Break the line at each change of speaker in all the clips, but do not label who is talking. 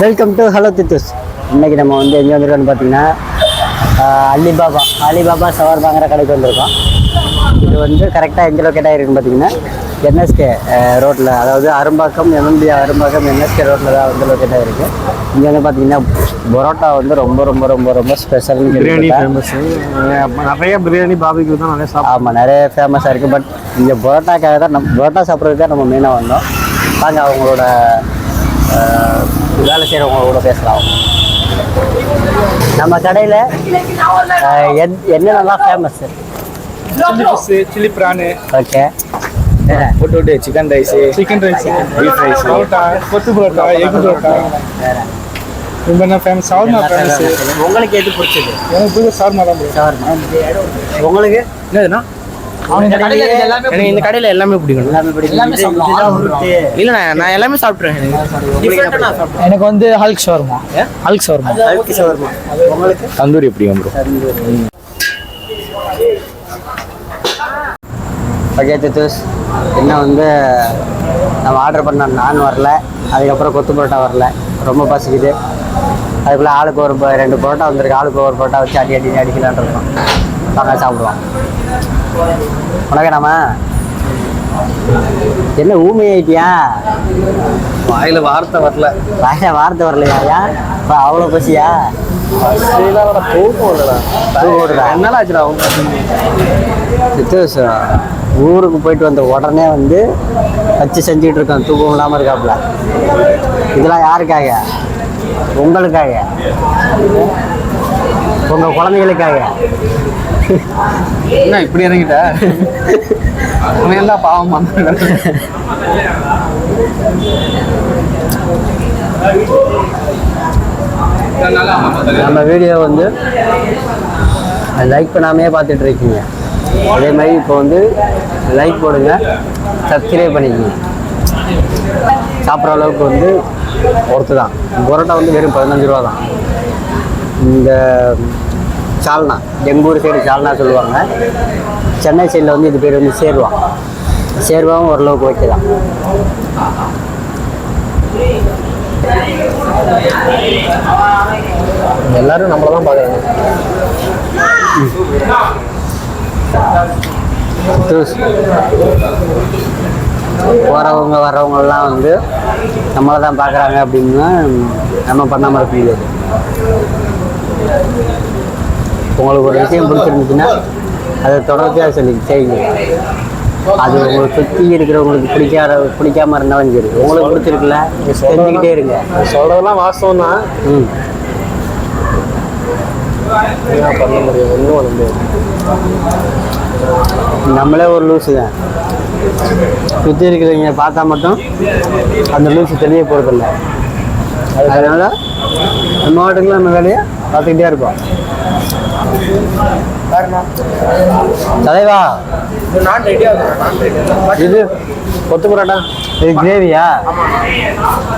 Welcome to hello தித்துஸ் இன்னைக்கு நம்ம வந்து எங்கே வந்திருக்கோம்னு பார்த்தீங்கன்னா அலிபாபா அலிபாபா சவர் வாங்குற கடைக்கு வந்திருக்கோம். இது வந்து கரெக்டாக எங்கே லொக்கேட் ஆகிருக்குன்னு பார்த்தீங்கன்னா என்எஸ்கே ரோட்டில் அதாவது அரும்பாக்கம் எம்எம்பி அரும்பாக்கம் என்எஸ்கே ரோட்டில் தான் வந்து லொக்கேட் ஆகிருக்கு இங்கே வந்து பார்த்தீங்கன்னா பரோட்டா வந்து ரொம்ப ரொம்ப ரொம்ப ரொம்ப ஸ்பெஷல்
பிரியாணி ஃபேமஸ் நிறைய பிரியாணி பாபிக்கு தான் நிறைய சாப்பிடும்
ஆமாம் நிறைய ஃபேமஸாக இருக்குது பட் இங்கே பரோட்டாக்காக தான் நம்ம பரோட்டா சாப்பிட்றதுக்கு தான் நம்ம மெயினாக வந்தோம். வாங்க அவங்களோட வேலை செய்கிறவங்களோட பேசலாம். நம்ம கடையில் என்னென்னலாம் famous
chilli fish chilli prawn
okay
போட்டு chicken rice chicken rice beef rice parotta kothu parotta egg parotta ரொம்ப என்ன ஃபேமஸ் சவர்மா ஃபேமஸ்
உங்களுக்கு எது பிடிச்சது?
எனக்கு பிடிச்ச சவர்மா தான் bro.
உங்களுக்கு
என்னதுண்ணா எனக்கு இந்த கடையில எல்லாமே பிடிக்கும்.
எல்லாமே பிடிக்கும்.
இல்ல நான் எல்லாமே சாப்பிட்ருவேன் எனக்கு. நான் சாப்பிட்றேன்
எனக்கு வந்து ஹல்க் ஷவர்மா ஹல்க் ஷவர்மா
உங்களுக்கு
தந்தூரி பிடிக்கும் ப்ரோ
ஓகே தித்துஸ் இன்னும் வந்து நம்ம ஆர்டர் பண்ண நான் வரல. அதுக்கப்புறம் கொத்து பரோட்டா வரல. ரொம்ப பசிக்குது. அதுக்குள்ளே ஆளுக்கு ஒரு ரெண்டு பரோட்டா வந்திருக்கு. ஆளுக்கு ஒரு பரோட்டா வச்சு அடி அடி அடிக்கலான் இருக்கோம். வாங்க சாப்பிடுவோம். நாம என்ன ஊமை ஆயிட்டியா?
வாயில வார்த்தை வரல.
வாய வார்த்தை வரலையா? இப்போ அவ்வளோ பசியா?
என்னால ஆச்சுடா
சித்தூஸ் ஊருக்கு போயிட்டு வந்த உடனே வந்து வச்சு செஞ்சுட்டு இருக்கோம் தூக்கம் இல்லாமல் இருக்காப்புல இதெல்லாம் யாருக்காக? உங்களுக்காக? உங்கள் குழந்தைகளுக்காக?
என்ன இப்படி இறங்கிட்ட? அவன் எல்லாம் பாவம் பண்ண
நம்ம வீடியோ வந்து லைக் பண்ணாமே பார்த்துட்டு இருக்கீங்க. அதே மாதிரி இப்போ வந்து லைக் போடுங்க சப்ஸ்கிரைப் பண்ணிக்கோங்க. சாப்பிட்ற அளவுக்கு வந்து ஒருத்து தான் பரோட்டா வந்து வெறும் பதினஞ்சு ரூபா தான் இந்த சால்னா. எங்கள் ஊர் சைடு சால்னா சொல்லுவாங்க. சென்னை சைடில் வந்து இது பேர் வந்து சேர்வா. சேர்வாவும் ஓரளவுக்கு ஓகே தான்.
எல்லாரும் நம்மள தான் பாக்குறாங்க
போகிறவங்க வர்றவங்கெல்லாம் வந்து நம்மளை தான் பார்க்குறாங்க அப்படின்னா நம்ம பண்ணாமல் இருக்க முடியாது. உங்களுக்கு ஒரு விஷயம் பிடிச்சிருந்துச்சுன்னா அதை தொடர்ச்சியாக சொல்லி செய்யுங்க. அது உங்களுக்கு சுற்றி இருக்கிறவங்களுக்கு பிடிக்காத பிடிக்காம இருந்தாலும் சரி. உங்களுக்கு பிடிச்சிருக்குல்ல செஞ்சுக்கிட்டே இருங்க.
சொல்றதெல்லாம் வாஸ்தவம் தான்
ம்
பண்ண முடியும்? ஒன்றும் பண்ண முடியாது.
நம்மளே ஒரு லூஸு தான். சுற்றி இருக்கிறவங்க பார்த்தா மட்டும் அந்த லூஸு தெரிய போகிறதில்ல அதனால நம்ம வாட்டுக்குள்ள நம்ம வேலையை பார்த்துக்கிட்டே இருப்போம். தலைவா. இது
கொத்து பரோட்டா?
இது கிரேவியா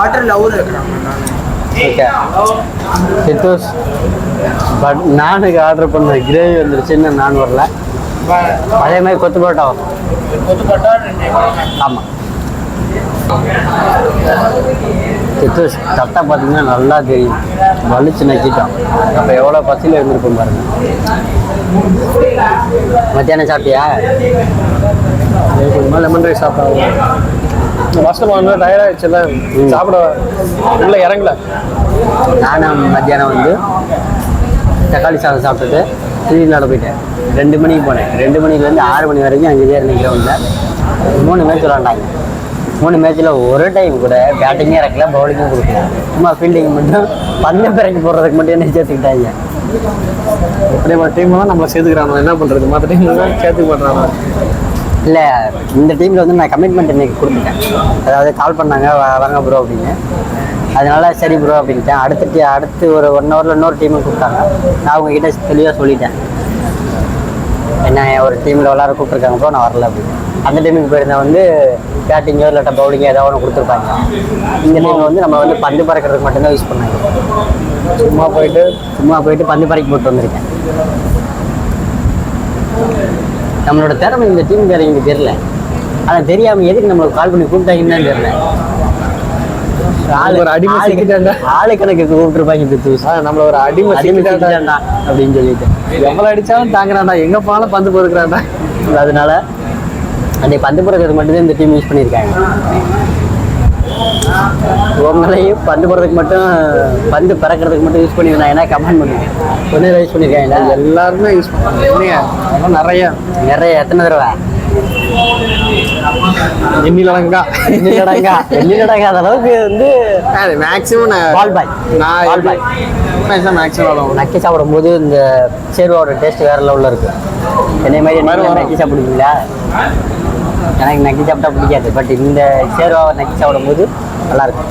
பட்டர்ல ஊர்
ஓகே சித்தூஸ் பட் நானுக்கு ஆர்டர் பண்ண கிரேவி வந்துருச்சு இன்னும் நான் வரல. அதே மாதிரி கொத்து பரோட்டா வரும். ஆமாம் தட்டை பார்த்தீங்கன்னா நல்லா தெரியும். வலிச்சு நக்கிட்டோம் அப்போ எவ்வளோ பசியில் இருந்திருக்கும் பாருங்க. மத்தியானம் சாப்பிட்டியா?
லெமன் ரைஸ் சாப்பிட்டாங்க ஃபஸ்ட்டு வந்து டயர்ட் ஆயிடுச்சுல சாப்பிட உள்ள இறங்கல.
நானும் மத்தியானம் வந்து தக்காளி சாதம் சாப்பிட்டுட்டு விளாட போயிட்டேன். ரெண்டு மணிக்கு போனேன். ரெண்டு மணிலேருந்து ஆறு மணி வரைக்கும் அங்கே கிரவுண்டில் மூணு மேட்ச் விளாண்டாங்க மூணு மேட்ச்சில் ஒரு டைம் கூட பேட்டிங்கே இறக்கல பவுலிங்கும் கொடுக்கல. சும்மா ஃபீல்டிங் மட்டும் பந்து பிறக்கி போடுறதுக்கு மட்டும் என்ன சேர்த்துக்கிட்டாங்க.
அப்படியே டீம் தான் நம்மளை சேர்த்துக்கிறாங்க என்ன பண்ணுறது மற்ற டீம் தான் சேர்த்துக்க மாட்டாங்க
இல்லை இந்த டீமில் வந்து நான் கமிட்மெண்ட் இன்னைக்கு கொடுத்துட்டேன். அதாவது கால் பண்ணாங்க வாங்க ப்ரோ அப்படின்னு. அதனால சரி ப்ரோ அப்படின்ட்டேன் அடுத்த டீ அடுத்து ஒரு ஒன் ஹவரில் இன்னொரு டீமுக்கு கூப்பிட்டாங்க. நான் உங்ககிட்ட தெளிவாக சொல்லிட்டேன். என்ன ஒரு டீமில் விளாட கூப்பிட்ருக்காங்க ப்ரோ நான் வரல அப்படின்னு. அந்த டீமுக்கு போயிருந்தா வந்து பேட்டிங்கோ இல்லாட்டா பவுலிங்கோ ஏதாவது ஒன்று கொடுத்துருப்பாங்க. இந்த டீம் வந்து நம்ம வந்து பந்து பறக்கிறதுக்கு மட்டும்தான் யூஸ் பண்ணாங்க. சும்மா போயிட்டு சும்மா போயிட்டு பந்து பறக்கி போட்டு வந்திருக்கேன். நம்மளோட திறமை இந்த டீம் எனக்கு தெரியல. ஆனால் தெரியாமல் எதுக்கு நம்மளுக்கு கால் பண்ணி கூப்பிட்டாங்கன்னு
ஆளு ஒரு அடிமை சிக்கிட்டாண்டா
ஆளு கணக்கு கூப்பிட்டுருப்பாங்க
நம்மள ஒரு அடிமை சிக்கிட்டாண்டா
அப்படின்னு சொல்லிட்டு.
எவ்வளவு அடிச்சாலும் தாங்குறான்டா. எங்க போனாலும் பந்து பொறுக்கிறான்டா.
அதனால அன்னைக்கு பந்து போடுறதுக்கு மட்டும்தான் இந்த டீம் யூஸ் பண்ணியிருக்காங்க. உங்களையும் பந்து போடுறதுக்கு மட்டும் பந்து பறக்கிறதுக்கு மட்டும் யூஸ் பண்ணியிருந்தாங்கன்னா கமெண்ட் பண்ணுங்க ஒன்று யூஸ் பண்ணியிருக்காங்களா?
எல்லாருமே யூஸ் அதெல்லாம் நிறைய.
நிறைய. எத்தனை தடவை?
எண்ணிலடங்கா
எண்ணிலடங்கா எண்ணிலடங்காத அளவுக்கு வந்து
மேக்ஸிமம்
பால் பாய்
நான்
பால் பாய்
மேக்ஸிமம்
நக்கி சாப்பிடும்போது இந்த சேர்வாவோட டேஸ்ட் வேற லெவலில் இருக்கு. என்னை மாதிரி. நக்கி சாப்பிடுவீங்களா? எனக்கு நக்கி சாப்பிட்டா பிடிக்காது. பட் இந்த சேர்வாவை நக்கி சாப்பிடும்போது நல்லா இருக்கும்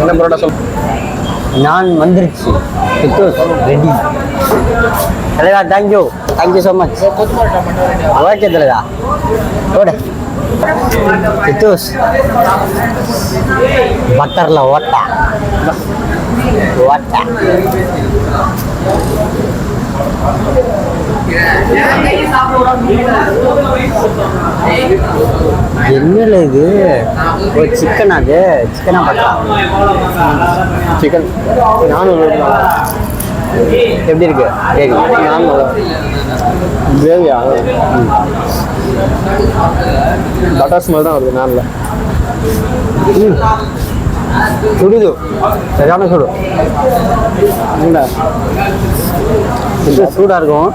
என்ன பரோட்டா சொல்
நான் வந்துருச்சு. பித்தூஸ் ரெடி. தலைவா thank you thank you so much okay தலைவா. ஓட. பித்தூஸ். பட்டரில் ஓட்டா. ஓட்டா. என்னல இது? ஒரு சிக்கன் அது. சிக்கனா பட்டா?
சிக்கன் நானும்
எப்படி இருக்கு? நானும்
கிரேவியா? பட்டர் ஸ்மெல் தான் வருது நானில்
சுடுது சரியான சுடு.
இல்லை
சூடாக இருக்கும்.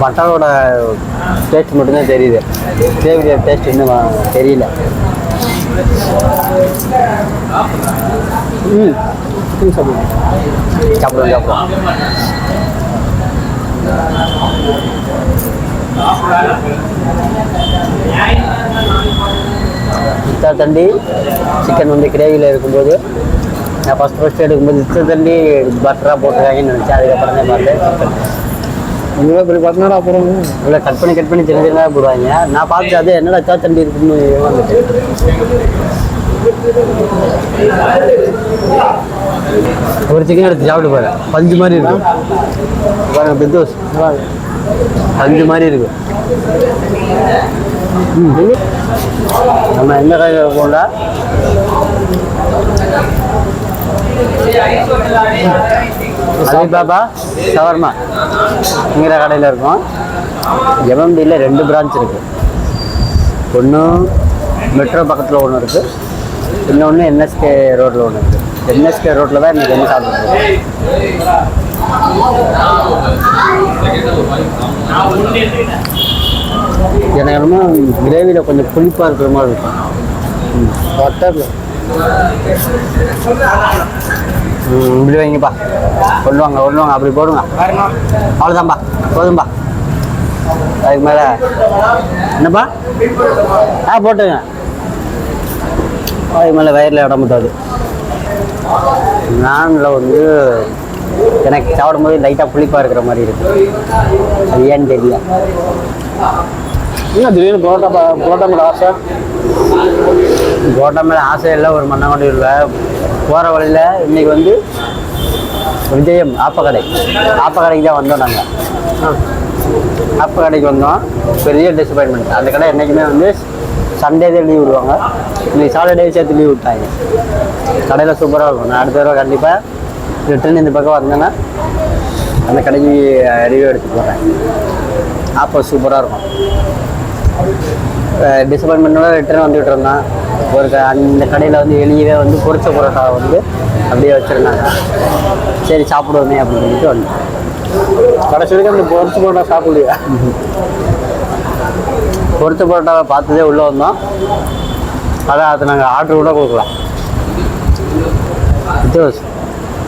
பட்டனோட டேஸ்ட் மட்டும்தான் தெரியுது. கிரேவியோட டேஸ்ட் இன்னும் தெரியல. ம். சாப்பிடுவோம் சாப்பிடுவோம் சாப்பிடுவோம் இத்தா தண்டி சிக்கன் வந்து கிரேவியில் இருக்கும்போது நான் ஃபஸ்ட் ஃபஸ்ட்டு எடுக்கும்போது இத்தா தண்டி பட்டராக போட்டிருக்காங்கன்னு நினச்சேன். அதுக்கப்புறம் தான் பார்த்தேன். சிக்கன்
இப்படி பெரிய பார்த்தீங்கன்னா அப்புறம்.
இல்லை கட் பண்ணி கட் பண்ணி சின்ன சின்னதாக போடுவாங்க. நான் பார்த்து அது என்னடா இத்தா தண்டி இருக்குன்னு வந்துட்டு ஒரு சிக்கன் எடுத்து சாப்பிட்டு பாரு. பஞ்சு மாதிரி இருக்கும். பாருங்க பித்தோஸ். பஞ்சு மாதிரி இருக்கும். நம்ம எந்த கடையில் போண்டா? அலிபாபா ஷவர்மா என்கிற கடையில் இருக்கும். எம்எம்டியில் ரெண்டு பிரான்ச் இருக்குது ஒன்று மெட்ரோ பக்கத்தில் ஒன்று இருக்குது இன்னொன்று என்எஸ்கே ரோட்டில் ஒன்று இருக்குது என்எஸ்கே ரோட்டில் தான் இன்றைக்கி வந்து சாப்பிட்ருக்கோம் எனக்கு என்னமோ கிரேவியில் கொஞ்சம் புளிப்பாக இருக்கிற மாதிரி இருக்கும்.
பட்டரில்
இப்படி வைங்கப்பா. கொண்டு வாங்க கொண்டு வாங்க அப்படி போடுங்க. அவ்வளோதான்ப்பா போதும்பா. அதுக்கு மேலே என்னப்பா? ஆ போட்டுங்க அதுக்கு மேலே வயிறில் இடம் முட்டாது நானில் வந்து எனக்கு சாப்பிடும்போது லைட்டாக புளிப்பாக இருக்கிற மாதிரி இருக்கு. அது ஏன்னு தெரியல.
என்ன திடீர்னு பரோட்டா பரோட்டா மேலே ஆசை?
கோட்டை மேலே ஆசை இல்லை ஒரு மண்ணாங்கொண்டி இல்லை. போகிற வழியில் இன்றைக்கி வந்து விஜயம் ஆப்பக்கடை ஆப்பக்கடைக்கு தான் வந்தோம் நாங்கள் ஆப்பக்கடைக்கு வந்தோம். பெரிய டிசப்பாயின்மெண்ட் அந்த கடை என்றைக்குமே வந்து சண்டே தான் லீவ் விடுவாங்க. இன்னைக்கு சாட்டர்டே சேர்த்து லீவ் விட்டாங்க. கடையில் சூப்பராக இருக்கும். நான் அடுத்த தடவை கண்டிப்பாக ரிட்டர்ன் இந்த பக்கம் வந்தேன்னா அந்த கடைக்கு ரிவ்யூ எடுத்து போகிறேன் ஆப்போ சூப்பராக இருக்கும். டிசப்பாயின்மெண்ட்டோட ரிட்டர்ன் வந்துட்டு இருந்தான் ஒரு அந்த கடையில் வந்து வெளியவே வந்து பொரிச்ச பரோட்டாவை வந்து அப்படியே வச்சுருந்தாங்க. சரி சாப்பிடுவோமே அப்படின்னு சொல்லிட்டு வந்தோம்
கடைசி வரைக்கும் அந்த பொரிச்சு பரோட்டா சாப்பிடலையா?
பொரிச்ச பரோட்டாவை பார்த்ததே உள்ளே வந்தோம். அதான் அது நாங்கள் ஆர்டர் கூட கொடுக்கலாம். ஜோஸ்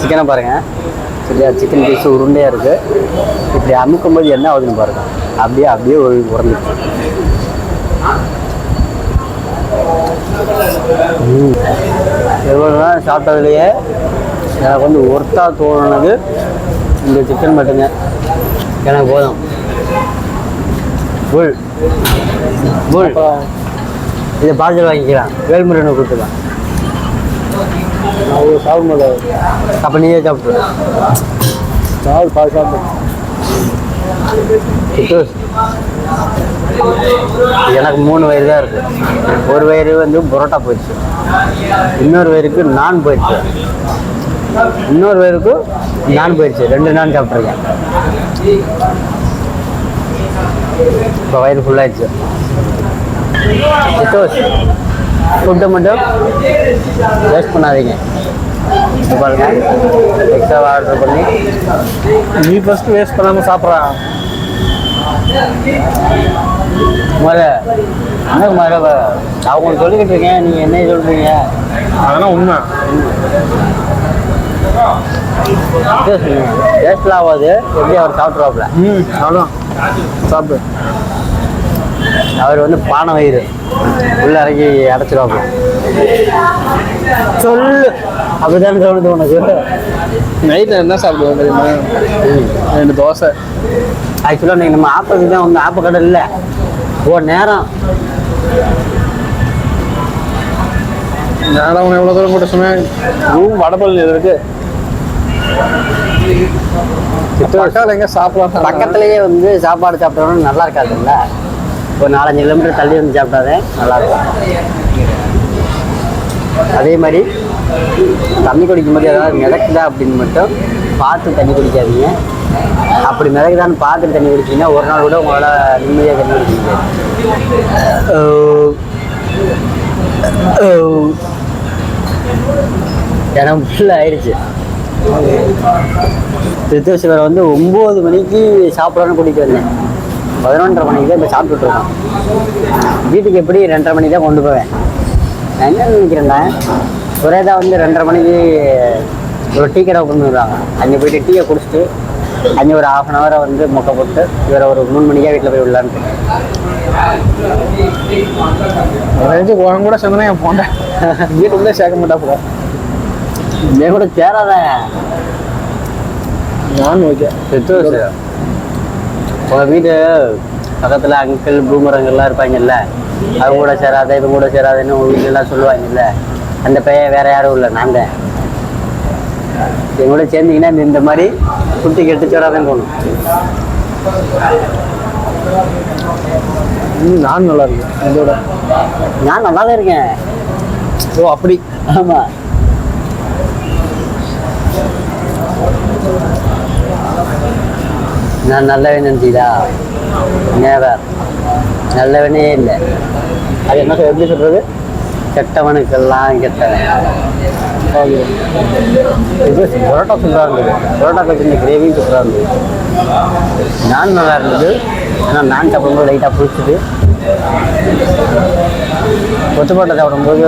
சிக்கனை பாருங்கள் சரியா சிக்கன் பீஸ் உருண்டையாக இருக்குது இப்படி அமுக்கும் போது என்ன ஆகுதுன்னு பாருங்க. அப்படியே அப்படியே உறந்துச்சு எவ்வளோ நேரம் சாப்பிட்டதுலையே எனக்கு வந்து ஒர்த்தாக தோணுனது இந்த சிக்கன் மட்டுங்க. எனக்கு போதும். புல். புல். இதை பார்சல் வாங்கிக்கலாம். வேல்முருகனை கொடுத்துக்கலாம்.
அவங்க சாப்பிடும்போது
அப்போ நீயே சாப்பிட்டு
சாப்பிடு பால் சாப்பிடு.
சித்தூஸ் எனக்கு மூணு வயிறு தான் இருக்கு. ஒரு வயிறு வந்து புரோட்டா போயிடுச்சு. இன்னொரு வயிறுக்கு நான் போயிடுச்சு. இன்னொரு வயிறுக்கு நான் போயிடுச்சு. ரெண்டு நான் சாப்பிட்ருக்கேன் இப்போ வயிறு ஃபுல்லாகிடுச்சு சித்தோஸ் ஃபுட்டை மட்டும் வேஸ்ட் பண்ணாதீங்க. பாருங்க. எக்ஸ்ட்ரா ஆர்டர் பண்ணி
நீ ஃபஸ்ட்டு வேஸ்ட் பண்ணாமல் சாப்பிட்றான்
முதல்ல என்ன அவங்க ஒண்ணு சொல்லிக்கிட்டு இருக்கேன் நீங்கள் என்ன சொல்கிறீங்க
அதெல்லாம் உண்மை.
டேஸ்ட்லாம் ஆகாது. எப்படி அவர் சாப்பிட்ருவாப்புல
ம் அவ்வளோதான் சாப்பிடு.
அவர் வந்து பானை வயிறு. உள்ள இறங்கி அடைச்சிருவாப்புல. சொல்லு. அப்படிதான் தோணுது உனக்கு?
நைட்டில் என்ன சாப்பிடுவோம் தெரியுமா? ரெண்டு தோசை.
ஆக்சுவலாக இன்னைக்கு நம்ம ஆப்பத்துக்கு தான் வந்து ஆப்ப கடை இல்லை. ஒரு நேரம்.
நேரம் அவனை எவ்வளோ தூரம் கூட சொன்னேன். ரூம் வடபள்ளி இருக்கு? பக்கால எங்க சாப்பிடலாம்
பக்கத்துலேயே வந்து சாப்பாடு சாப்பிட்டோம்னா நல்லா இருக்காதுல்ல? ஒரு நாலஞ்சு கிலோமீட்டர் தள்ளி வந்து சாப்பிட்டாதே நல்லா இருக்கும். அதே மாதிரி தண்ணி குடிக்கும்போது ஏதாவது மிதக்குதா அப்படின்னு மட்டும் பார்த்து தண்ணி குடிக்காதீங்க. அப்படி மிதக்குதான்னு பார்த்துட்டு தண்ணி குடிச்சீங்கன்னா ஒரு நாள் கூட உங்களால் நிம்மதியாக தண்ணி குடிக்க முடியாது. எனக்கு ஃபுல் ஆயிடுச்சு. திருத்தேஸ்வரர் வந்து ஒம்பது மணிக்கு சாப்பிடணும்னு கூட்டிகிட்டு வந்தேன். பதினொன்றரை மணிக்கு தான் இப்போ சாப்பிட்டுட்டு இருக்கோம். வீட்டுக்கு எப்படி ரெண்டரை மணிக்கு தான் கொண்டு போவேன். நான் என்ன நினைக்கிறேன்னா ஒரே தான் வந்து ரெண்டரை மணிக்கு ஒரு டீ கடை ஓப்பன் பண்ணுவாங்க அங்கே போயிட்டு டீயை குடிச்சிட்டு அங்கே ஒரு ஹாஃப் அன் ஹவரை வந்து மொக்க போட்டு இவரை ஒரு மூணு மணிக்கா வீட்டில் போய் விடலான்ட்டு
உன் கூட சேர்ந்தனா என் போண்டேன் வீட்டுக்குள்ளே சேர்க்க மாட்டா போல.
என் கூட சேராத.
நான் ஓகே.
உங்கள் வீடு பக்கத்தில் அங்கிள் பூமரங்கள்லாம் இருப்பாங்கல்ல அவங்க கூட சேராத இவங்க கூட சேராதுன்னு உங்கள் வீட்டிலலாம் சொல்லுவாங்கல்ல அந்த பையன் வேற யாரும் இல்லை நான் தான் என் கூட சேர்ந்தீங்கன்னா இந்த- இந்த மாதிரி குட்டி கெட்டு சேராதான் போகணும்
நான் நல்லா இருக்கேன். இதோட
நான் நல்லா தான் இருக்கேன்.
ஓ அப்படி.
ஆமாம் நான் நல்லவன் நினச்சிடா நேவர் நல்லவனே இல்லை. அது என்ன எப்படி சொல்றது? கெட்டவனுக்கெல்லாம் கெட்டவன். இது பரோட்டா சூப்பராக இருந்தது. பரோட்டா கொஞ்சம் கிரேவி சூப்பராக இருந்தது. நான் நல்லா இருந்தது. ஆனால் நான் சாப்பிடும்போது லைட்டாக பிடிச்சிது கொத்து பரோட்டா சாப்பிடும்போது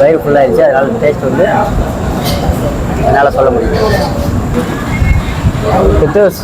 வயிறு ஃபுல்லாகிடுச்சு அதனால் டேஸ்ட் வந்து என்னால் சொல்ல முடியும் பித்தூஸ்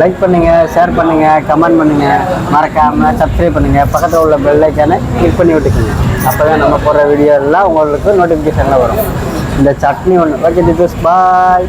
லைக் பண்ணுங்க ஷேர் பண்ணுங்க கமெண்ட் பண்ணுங்க. மறக்காம சப்ஸ்கிரைப் பண்ணுங்க. பக்கத்தில் உள்ள பெல் ஐக்கானை கிளிக் பண்ணி விட்டுக்கோங்க. அப்போ தான் நம்ம போடுற வீடியோ எல்லாம் உங்களுக்கு நோட்டிஃபிகேஷனில் வரும். இந்த சட்னி ஒன்று ஓகே பித்தூஸ் பாய்